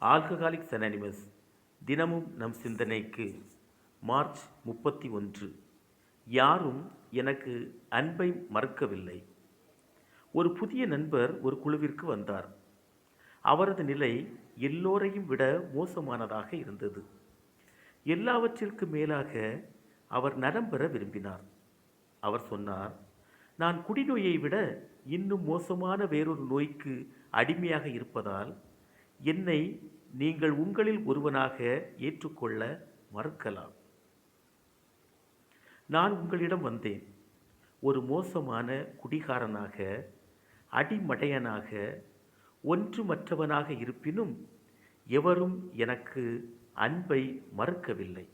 Alcoholics anonymous தினமும் நம் சிந்தனைக்கு மார்ச் முப்பத்தி ஒன்று. யாரும் எனக்கு அன்பை மறுக்கவில்லை. ஒரு புதிய நண்பர் ஒரு குழுவிற்கு வந்தார். அவரது நிலை எல்லோரையும் விட மோசமானதாக இருந்தது. எல்லாவற்றிற்கும் மேலாக அவர் நலம் பெற விரும்பினார். அவர் சொன்னார் நான் குடிநோயை விட இன்னும் மோசமான வேறொரு நோய்க்கு அடிமையாக இருப்பதால் என்னை நீங்கள் உங்களில் ஒருவனாக ஏற்றுக்கொள்ள மறுக்கலாம். நான் உங்களிடம் வந்தேன். ஒரு மோசமான குடிகாரனாக அடிமடையனாக ஒன்றுமற்றவனாக இருப்பினும் எவரும் எனக்கு அன்பை மறுக்கவில்லை.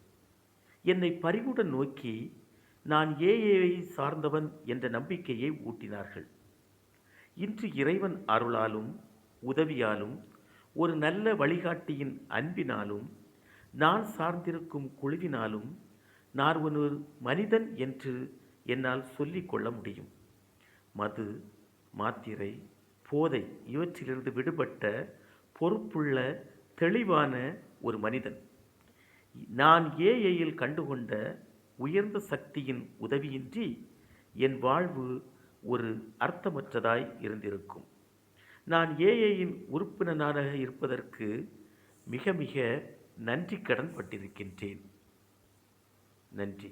என்னை பரிவுடன் நோக்கி நான் ஏஏவை சார்ந்தவன் என்ற நம்பிக்கையை ஊட்டினார்கள். இன்று இறைவன் அருளாலும் உதவியாலும் ஒரு நல்ல வழிகாட்டியின் அன்பினாலும் நான் சார்ந்திருக்கும் குழுவினாலும் நான் ஒரு மனிதன் என்று என்னால் சொல்லிக்கொள்ள முடியும். மது மாத்திரை போதை இவற்றிலிருந்து விடுபட்ட பொறுப்புள்ள தெளிவான ஒரு மனிதன். நான் ஏஐயில் கண்டுகொண்ட உயர்ந்த சக்தியின் உதவியின்றி என் வாழ்வு ஒரு அர்த்தமற்றதாய் இருந்திருக்கும். நான் ஏஏயின் உறுப்பினராக இருப்பதற்கு மிக மிக நன்றி கடன் பட்டிருக்கின்றேன். நன்றி.